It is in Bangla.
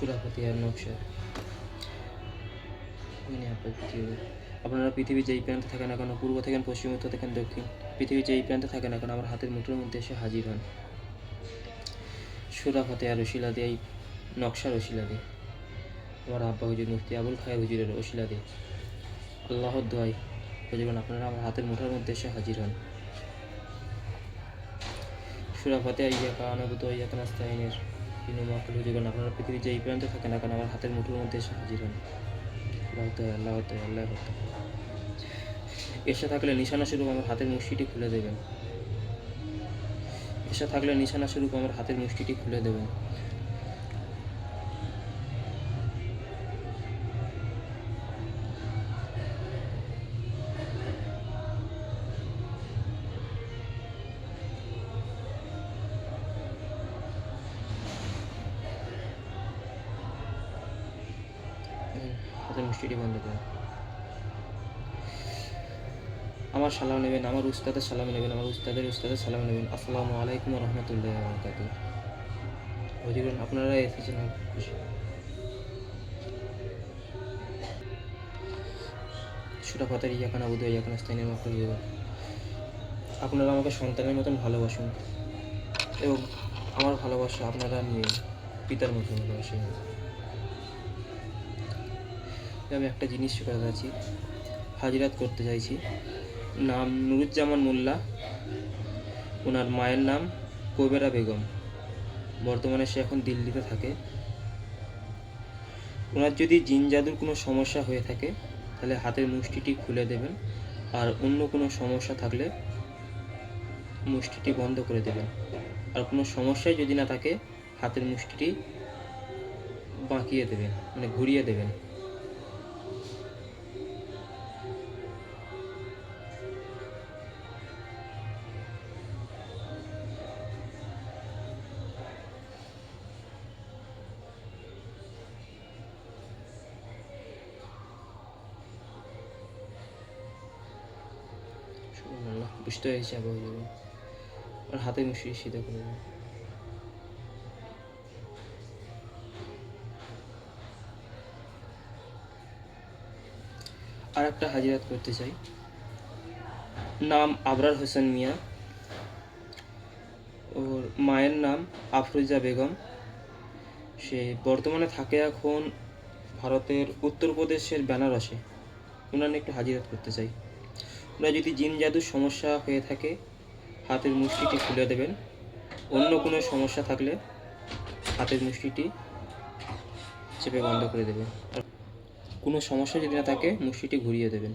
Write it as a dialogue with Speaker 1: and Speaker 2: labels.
Speaker 1: সুরাপতি আর নকশা। আপনারা পৃথিবীর যেই প্রান্তে থাকেন না কেন, পূর্ব থাকেন, পশ্চিম উত্তর থাকেন, দক্ষিণ, পৃথিবীর যেই প্রান্তে থাকেন না কেন, আমার হাতের মুঠোর মধ্যে এসে হাজির হন। সুরাফতে আর রশিলা দিয়ে, এই নকশার রশিলা দিয়ে। আমার আব্বা হুজুর, মুফতি আবুল খায়ের হুজুরের রশিলা দিয়ে। আল্লাহর দোয়াই বুঝবেন আপনারা আমার হাতের মুঠোর মধ্যে এসে হাজির হন। সুরাফতে ইয়া কানাবুত ইয়া কানাস্তাইনের মহাকাল হয়ে যাবেন আপনারা পৃথিবীর এই প্রান্তে থাকেন না কেন, আমার হাতের মুঠোর মধ্যে এসে হাজির হন। আল্লাহ আল্লাহ আল্লাহ এসে থাকলে নিশানা স্বরূপ আমার হাতের মুষ্টিটি খুলে দেবেন। এসে থাকলে নিশানা স্বরূপ আমার হাতের মুষ্টিটি খুলে দেবেন। হাতের মুষ্টিটি বন্ধ করুন আমার সালাম নেবেন, আমার উস্তাদের সালাম নেবেন, আমার উস্তাদের উস্তাদের সালাম নেবেন। আসসালামু আলাইকুম রহমতুল্লাহ বরকাত। হজিরুল আপনারা এসেছেন খুশি। সুরা পাতার ইয়াকান আবুদ ইয়াকান, স্থানীয় মাকল আপনারা আমাকে সন্তানের মতন ভালোবাসুন এবং আমার ভালোবাসা আপনারা নিয়ে পিতার মতন ভালোবাসেন। আমি একটা জিনিস শেখাতে যাচ্ছি। হাজিরাত করতে চাইছি। নাম নুরুজ্জামান মোল্লা। ওনার মায়ের নাম কোবেরা বেগম। বর্তমানে সে এখন দিল্লিতে থাকে। ওনার যদি জিন জাদুর কোনো সমস্যা হয়ে থাকে, তাহলে হাতের মুষ্টিটি খুলে দেবেন। আর অন্য কোনো সমস্যা থাকলে মুষ্টিটি বন্ধ করে দেবেন। আর কোনো সমস্যাই যদি না থাকে, হাতের মুষ্টিটি বাঁকিয়ে দেবেন মানে ঘুরিয়ে দেবেন। সুবহানাল্লাহ বুঝতে হয়েছে আবার হয়ে যাবে। আর হাতে মুশি সিধা করে দেবে আর একটা হাজিরাত করতে চাই। নাম আবরার হোসেন মিয়া। ওর মায়ের নাম আফরোজা বেগম। সে বর্তমানে থাকে এখন ভারতের উত্তরপ্রদেশের বেনারসে। ওনার একটু হাজিরাত করতে চাই। ওনার যদি জিন জাদুর সমস্যা হয়ে থাকে, হাতের মুষ্টিটি খুলে দেবেন। অন্য কোনো সমস্যা থাকলে হাতের মুষ্টিটি চেপে বন্ধ করে দেবেন। কোনো সমস্যা যদি না থাকে, মুষ্টিটি ঘুরিয়ে দেবেন।